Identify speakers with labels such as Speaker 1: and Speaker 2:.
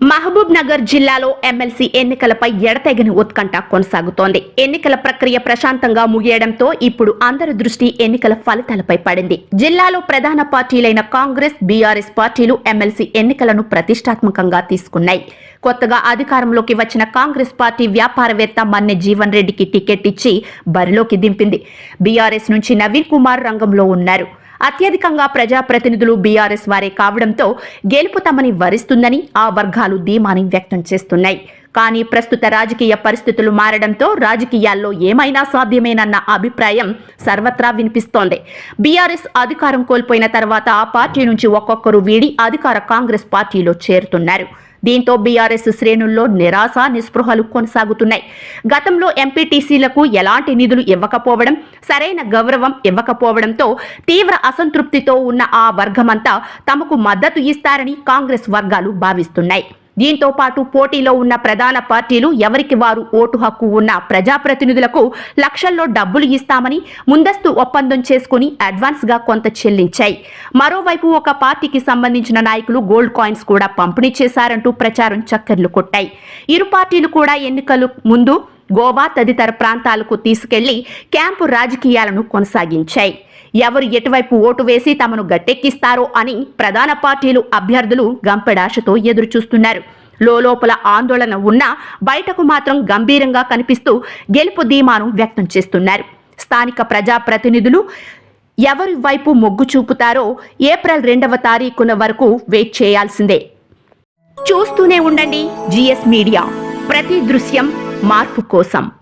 Speaker 1: మహబూబ్ నగర్ జిల్లాలో ఎమ్మెల్సీ ఎన్నికలపై ఎడతెగని ఉత్కంఠ కొనసాగుతోంది. ఎన్నికల ప్రక్రియ ప్రశాంతంగా ముగియడంతో ఇప్పుడు అందరి దృష్టి ఎన్నికల ఫలితాలపై పడింది. జిల్లాలో ప్రధాన పార్టీలైన కాంగ్రెస్ బీఆర్ఎస్ పార్టీలు ఎమ్మెల్సీ ఎన్నికలను ప్రతిష్టాత్మకంగా తీసుకున్నాయి. కొత్తగా అధికారంలోకి వచ్చిన కాంగ్రెస్ పార్టీ వ్యాపారవేత్త మన్నె జీవన్ రెడ్డికి టికెట్ ఇచ్చి బరిలోకి దింపింది. బీఆర్ఎస్ నుంచి నవీన్ కుమార్ రంగంలో ఉన్నారు. అత్యధికంగా ప్రజాప్రతినిధులు బీఆర్ఎస్ వారే కావడంతో గెలుపు తమని వరిస్తుందని ఆ వర్గాలు ధీమాని వ్యక్తం చేస్తున్నాయి. కానీ ప్రస్తుత రాజకీయ పరిస్థితులు మారడంతో రాజకీయాల్లో ఏమైనా సాధ్యమేనన్న అభిప్రాయం సర్వత్రా వినిపిస్తోంది. బీఆర్ఎస్ అధికారం కోల్పోయిన తర్వాత ఆ పార్టీ నుంచి ఒక్కొక్కరు వీడి అధికార కాంగ్రెస్ పార్టీలో చేరుతున్నారు. దీంతో బీఆర్ఎస్ శ్రేణుల్లో నిరాశ నిస్పృహలు కొనసాగుతున్నాయి. గతంలో ఎంపీటీసీలకు ఎలాంటి నిధులు ఇవ్వకపోవడం సరైన గౌరవం ఇవ్వకపోవడంతో తీవ్ర అసంతృప్తితో ఉన్న ఆ వర్గమంతా తమకు మద్దతు ఇస్తారని కాంగ్రెస్ వర్గాలు భావిస్తున్నాయి. దీంతో పాటు పోటీలో ఉన్న ప్రధాన పార్టీలు ఎవరికి వారు ఓటు హక్కు ఉన్న ప్రజాప్రతినిధులకు లక్షల్లో డబ్బులు ఇస్తామని ముందస్తు ఒప్పందం చేసుకుని అడ్వాన్స్గా కొంత చెల్లించాయి. మరోవైపు ఒక పార్టీకి సంబంధించిన నాయకులు గోల్డ్ కాయిన్స్ కూడా పంపిణీ చేశారంటూ ప్రచారం చక్కర్లు కొట్టాయి. ఇరు పార్టీలు కూడా ఎన్నికలు ముందు గోవా తదితర ప్రాంతాలకు తీసుకెళ్ళి క్యాంపు రాజకీయాలను కొనసాగించాయి. ఎవరు ఎటువైపు ఓటు వేసి తమను గట్టెక్కిస్తారో అని ప్రధాన పార్టీలు అభ్యర్థులు గంపెడాశతో ఎదురుచూస్తున్నారు. లోపల ఆందోళన ఉన్నా బయటకు మాత్రం గంభీరంగా కనిపిస్తూ గెలుపు ధీమాను వ్యక్తం చేస్తున్నారు. స్థానిక ప్రజాప్రతినిధులు ఎవరి వైపు మొగ్గు చూపుతారో ఏప్రిల్ రెండవ తారీఖున వరకు వెయిట్ చేయాల్సిందే. చూస్తూనే ఉండండి జిఎస్ మీడియా. ప్రతి దృశ్యం మార్పు కోసం.